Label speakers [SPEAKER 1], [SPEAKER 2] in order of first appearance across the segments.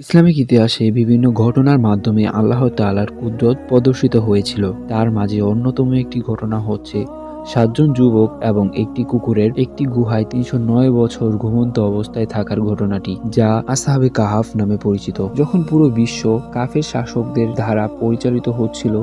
[SPEAKER 1] Islamic ইতিহাসে বিভিন্ন ঘটনার মাধ্যমে আল্লাহ তালার কুদরত প্রদর্শিত হয়েছিল। তার মাঝে অন্যতম একটি ঘটনা হচ্ছে, সাতজন যুবক এবং একটি কুকুরের একটি গুহায় তিনশো নয় বছর ঘুমন্ত অবস্থায় থাকার ঘটনাটি, যা আসাহাবে কাহাফ নামে পরিচিত। যখন পুরো বিশ্ব কাফের শাসকদের দ্বারা পরিচালিত হচ্ছিল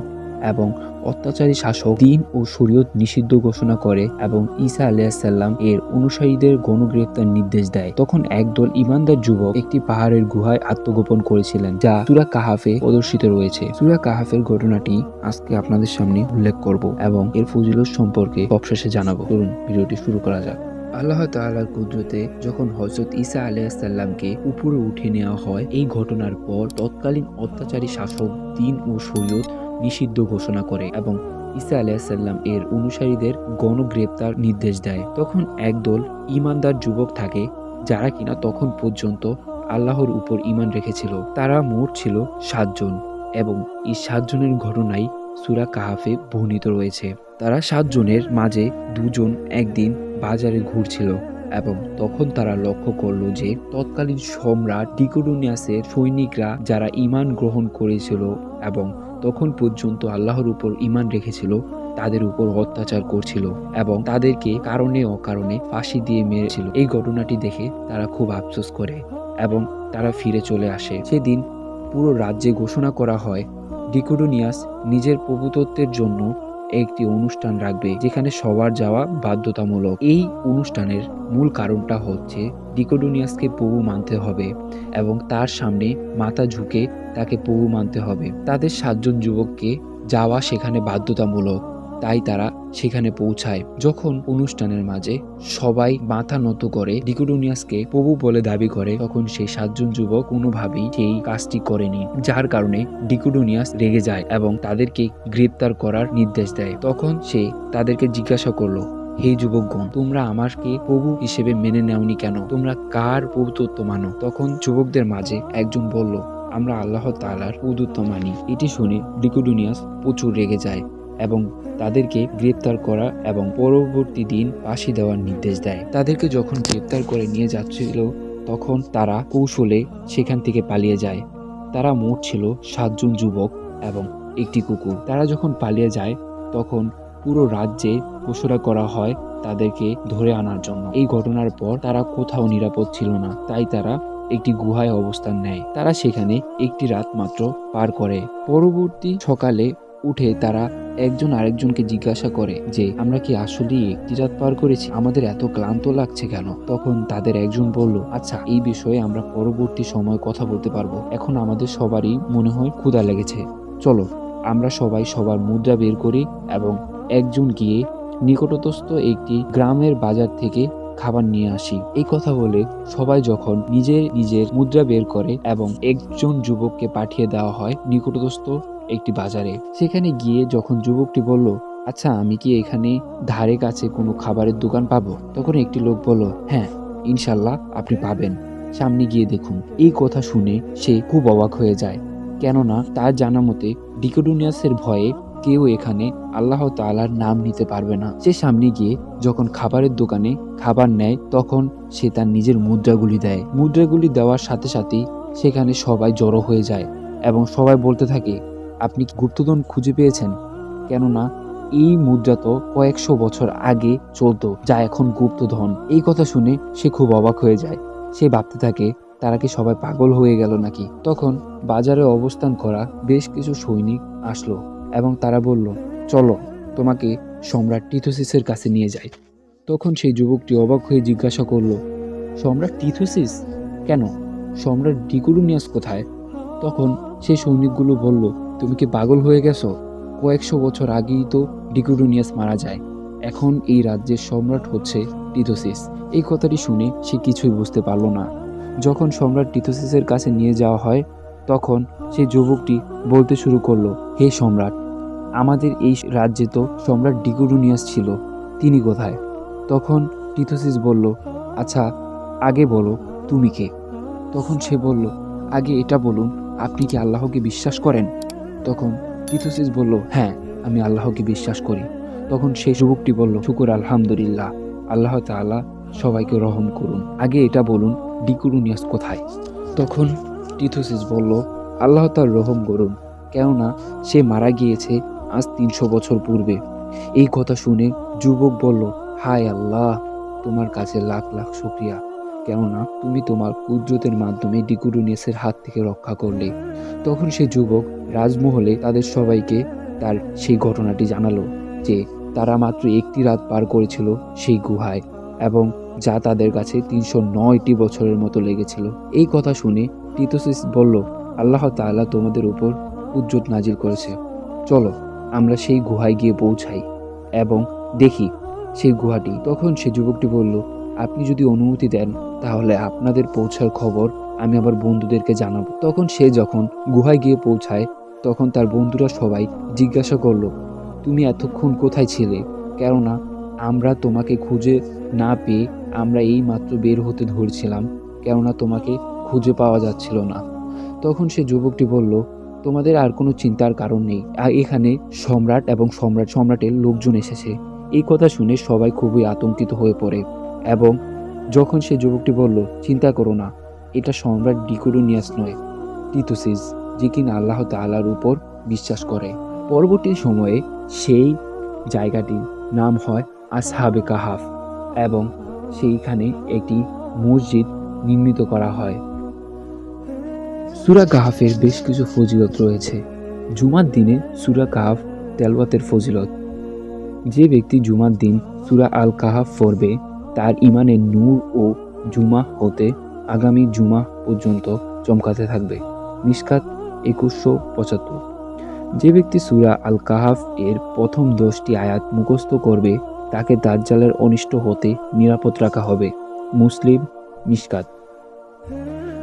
[SPEAKER 1] এবং অত্যাচারী শাসক দিন ও শরীয়ত নিষিদ্ধ ঘোষণা করে এবং ঈসা আলাইসাল্লাম এর অনুসারীদের গণগ্রেপ্তার নির্দেশ দেয়। তখন একদল ইমানদার যুবক একটি পাহাড়ের গুহায় আত্মগোপন করেছিলেন, যা সুরা কাহাফে প্রদর্শিত রয়েছে। সুরা কাহাফের ঘটনাটি আজকে আপনাদের সামনে উল্লেখ করব এবং এর ফজিলত সম্পর্কে সবশেষে জানাব। চলুন, ভিডিওটি শুরু করা যাক। আল্লাহ তাআলার কুদরতে যখন হজরত ঈসা আলাইসাল্লামকে উপরে উঠে নেওয়া হয়, এই ঘটনার পর তৎকালীন অত্যাচারী শাসক দিন ও শরীয়ত নিষিদ্ধ ঘোষণা করে এবং ঈসা আলাইসাল্লাম এর অনুসারীদের গণগ্রেপ্তার নির্দেশ দেয়। তখন একদল ইমানদার যুবক থাকে, যারা কিনা তখন পর্যন্ত আল্লাহর উপর ইমান রেখেছিল। তারা মোট ছিল সাতজন এবং এই সাতজনের ঘটনাই সুরা কাহাফে বর্ণিত রয়েছে। তারা সাতজনের মাঝে দুজন একদিন বাজারে ঘুরছিল এবং তখন তারা লক্ষ্য করল যে তৎকালীন সম্রাট ডিকোডোনিয়াসের সৈনিকরা যারা ইমান গ্রহণ করেছিল এবং তখন পর্যন্ত আল্লাহর উপর ইমান রেখেছিল, তাদের উপর অত্যাচার করছিল এবং তাদেরকে কারণে অকারণে ফাঁসি দিয়ে মেরেছিল। এই ঘটনাটি দেখে তারা খুব আফসোস করে এবং তারা ফিরে চলে আসে। সেদিন পুরো রাজ্যে ঘোষণা করা হয়, ডিকোডোনিয়াস নিজের প্রভুতত্বের জন্য একটি অনুষ্ঠান রাখবে যেখানে সবার যাওয়া বাধ্যতামূলক। এই অনুষ্ঠানের মূল কারণটা হচ্ছে ডিকোডোনিয়াসকে প্রভু মানতে হবে এবং তার সামনে মাথা ঝুঁকে তাকে প্রভু মানতে হবে। তাদের সাতজন যুবককে যাওয়া সেখানে বাধ্যতামূলক। তাই তারা সেখানে পৌঁছায়। যখন অনুষ্ঠানের মাঝে সবাই মাথা নত করে ডিকোডোনিয়াসকে প্রভু বলে দাবি করে, তখন সেই সাতজন যুবক কোনোভাবেই সেই কাজটি করেনি, যার কারণে ডিকোডোনিয়াস রেগে যায় এবং তাদেরকে গ্রেপ্তার করার নির্দেশ দেয়। তখন সে তাদেরকে জিজ্ঞাসা করল, হে যুবকগণ, তোমরা আমাকে প্রভু হিসেবে মেনে নেওনি কেন? তোমরা কার প্রভুত্ব মানো? তখন যুবকদের মাঝে একজন বলল, আমরা আল্লাহ তালার প্রভুত্ব মানি। এটি শুনে ডিকোডোনিয়াস প্রচুর রেগে যায়। এবং তাদেরকে গ্রেপ্তার করা এবং পরবর্তী দিন ফাঁসি দেওয়ার নির্দেশ দেয়। তাদেরকে যখন গ্রেপ্তার করে নিয়ে যাচ্ছিল, তখন তারা কৌশলে সেখান থেকে পালিয়ে যায়। তারা মোট ছিল সাতজন যুবক এবং একটি কুকুর। তারা যখন পালিয়ে যায়, তখন পুরো রাজ্যে ঘোষণা করা হয় তাদেরকে ধরে আনার জন্য। এই ঘটনার পর তারা কোথাও নিরাপদ ছিল না, তাই তারা একটি গুহায় অবস্থান নেয়। তারা সেখানে একটি রাত মাত্র পার করে। পরবর্তী সকালে উঠে তারা একজন আরেকজনকে জিজ্ঞাসা করে যে, আমরা কি আসলেই একটি রাত পার করেছি? আমাদের এত ক্লান্ত লাগছে কেন? তখন তাদের একজন বলল আচ্ছা এই বিষয়ে আমরা পরবর্তী সময় কথা বলতে পারব। এখন আমাদের সবারই মনে হয় ক্ষুধা লেগেছে। চলো, আমরা সবাই সবার মুদ্রা বের করি এবং একজন গিয়ে নিকটস্থ একটি গ্রামের বাজার থেকে খাবার নিয়ে আসি। এই কথা বলে সবাই যখন নিজের নিজের মুদ্রা বের করে এবং একজন যুবককে পাঠিয়ে দেওয়া হয় নিকটস্থ একটি বাজারে। সেখানে গিয়ে যখন যুবকটি বলল আচ্ছা আমি কি এখানে ধারে কাছে কোনো খাবারের দোকান পাবো? তখন একটি লোক বলল হ্যাঁ ইনশাল্লাহ আপনি পাবেন। সামনে গিয়ে দেখুন, এই কথা শুনে সে খুব অবাক হয়ে যায়। কেননা তার জানা মতে ডিকোডোনিয়াসের ভয়ে কেউ এখানে আল্লাহ তালার নাম নিতে পারবে না। সে সামনে গিয়ে যখন খাবারের দোকানে খাবার নেয়, তখন সে তার নিজের মুদ্রাগুলি দেয়। মুদ্রাগুলি দেওয়ার সাথে সাথেই সেখানে সবাই জড়ো হয়ে যায় এবং সবাই বলতে থাকে আপনি কি গুপ্তধন খুঁজে পেয়েছেন? কেননা এই মুদ্রা তো কয়েকশো বছর আগে চলতো, যা এখন গুপ্তধন। এই কথা শুনে সে খুব অবাক হয়ে যায়। সে ভাবতে থাকে, তারা কি সবাই পাগল হয়ে গেল নাকি? তখন বাজারে অবস্থান করা বেশ কিছু সৈনিক আসলো এবং তারা বলল, চলো, তোমাকে সম্রাট টিথোসিসের কাছে নিয়ে যাই। তখন সেই যুবকটি অবাক হয়ে জিজ্ঞাসা করল, সম্রাট টিথোসিস? কেন? সম্রাট ডিকুলুনিয়াস কোথায়? তখন সেই সৈনিকগুলো বলল তুমি কি পাগল হয়ে গেছো? কয়েকশো বছর আগেই তো ডিকুডোনিয়াস মারা যায়। এখন এই রাজ্যের সম্রাট হচ্ছে টিথোসিস। এই কথাটি শুনে সে কিছুই বুঝতে পারল না। যখন সম্রাট টিথোসিসের কাছে নিয়ে যাওয়া হয়, তখন সেই যুবকটি বলতে শুরু করল, হে সম্রাট, আমাদের এই রাজ্যে তো সম্রাট ডিকুডোনিয়াস ছিল, তিনি কোথায়? তখন টিথোসিস বলল আচ্ছা আগে বলো, তুমি কে? তখন সে বলল, আগে এটা বলুন, আপনি কি আল্লাহকে বিশ্বাস করেন? তখন টিথোসিস বলল হ্যাঁ আমি আল্লাহকে বিশ্বাস করি। তখন সেই যুবকটি বলল, শুকুর আলহামদুলিল্লাহ, আল্লাহ তাআলা সবাইকে রহম করুন। আগে এটা বলুন, ডিকুরুনিয়াস কোথায়? তখন টিথোসিস বলল, আল্লাহ তার রহম করুন, কেননা সে মারা গিয়েছে আজ তিনশো বছর পূর্বে। এই কথা শুনে যুবক বলল, হায় আল্লাহ, তোমার কাছে লাখ লাখ শুক্রিয়া। কেননা তুমি তোমার কুদরতের মাধ্যমে ডিকুরুনিয়াসের হাত থেকে রক্ষা করলে। তখন সে যুবক রাজমহলে তাদের সবাইকে তার সেই ঘটনাটি জানালো যে তারা মাত্র একটি রাত পার করেছিল সেই গুহায় এবং যা তাদের কাছে তিনশো নয়টি বছরের মতো লেগেছিল। এই কথা শুনে টিটোসিস বলল, আল্লাহ তাআলা তোমাদের উপর কুদরত নাজিল করেছে। চলো, আমরা সেই গুহায় গিয়ে পৌঁছাই এবং দেখি সেই গুহাটি। তখন সে যুবকটি বলল, আপনি যদি অনুমতি দেন, তাহলে আপনাদের পৌঁছার খবর আমি আমার বন্ধুদেরকে জানাব। তখন সে যখন গুহায় গিয়ে পৌঁছায় তখন তার বন্ধুরা সবাই জিজ্ঞাসা করল, তুমি এতক্ষণ কোথায় ছিলে? কেননা আমরা তোমাকে খুঁজে না পেয়ে আমরা এই মাত্র বের হতে ধরছিলাম, কেননা তোমাকে খুঁজে পাওয়া যাচ্ছিল না। তখন সে যুবকটি বলল, তোমাদের আর কোনো চিন্তার কারণ নেই। আর এখানে সম্রাট এবং সম্রাট, সম্রাটের লোকজন এসেছে। এই কথা শুনে সবাই খুবই আতঙ্কিত হয়ে পড়ে এবং যখন সে যুবকটি বলল, চিন্তা করো না, এটা সম্রাট ডিকোডোনিয়াস নয় টিটোসিস যে কিনা আল্লাহ তাআলার উপর বিশ্বাস করে। পরবর্তী সময়ে সেই জায়গাটির নাম হয় আসহাবে কাহাফ এবং সেইখানে একটি মসজিদ নির্মিত করা হয়। সুরা কাহাফের বেশ কিছু ফজিলত রয়েছে। জুমার দিনে সুরা কাহাফ তেলওয়াতের ফজিলত। যে ব্যক্তি জুমার দিন সুরা আল কাহাফ পড়বে, তার ইমানের নূর ও জুমা হতে আগামী জুমা পর্যন্ত চমকাতে থাকবে। মিসকাত একুশশো পঁচাত্তর। যে ব্যক্তি সুরা আল কাহাফ এর প্রথম দশটি আয়াত মুখস্থ করবে, তাকে দাজ্জালের অনিষ্ট হতে নিরাপদ রাখা হবে। মুসলিম মিসকাত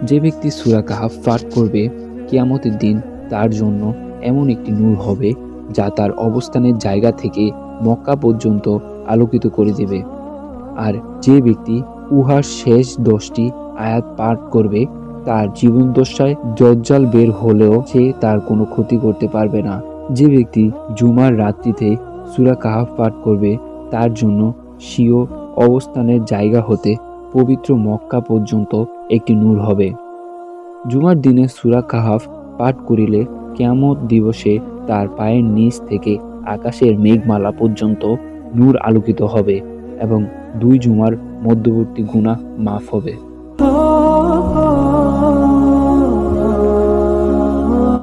[SPEAKER 1] যে ব্যক্তি সুরা কাহাফ পাঠ করবে, কিয়ামতের দিন তার জন্য এমন একটি নূর হবে, যা তার অবস্থানের জায়গা থেকে মক্কা পর্যন্ত আলোকিত করে দেবে। আর যে ব্যক্তি উহার শেষ দশটি আয়াত পাঠ করবে তার জীবনদশায় জজ্জাল বের হলেও সে তার কোনো ক্ষতি করতে পারবে না। যে ব্যক্তি জুমার রাত্রিতে সুরা কাহাফ পাঠ করবে, তার জন্য স্বীয় অবস্থানের জায়গা হতে পবিত্র মক্কা পর্যন্ত একটি নূর হবে। জুমার দিনে সুরা কাহাফ পাঠ করিলে কেয়ামত দিবসে তার পায়ের নিচ থেকে আকাশের মেঘমালা পর্যন্ত নূর আলোকিত হবে এবং দুই জুমার মধ্যবর্তী গুণা মাফ হবে।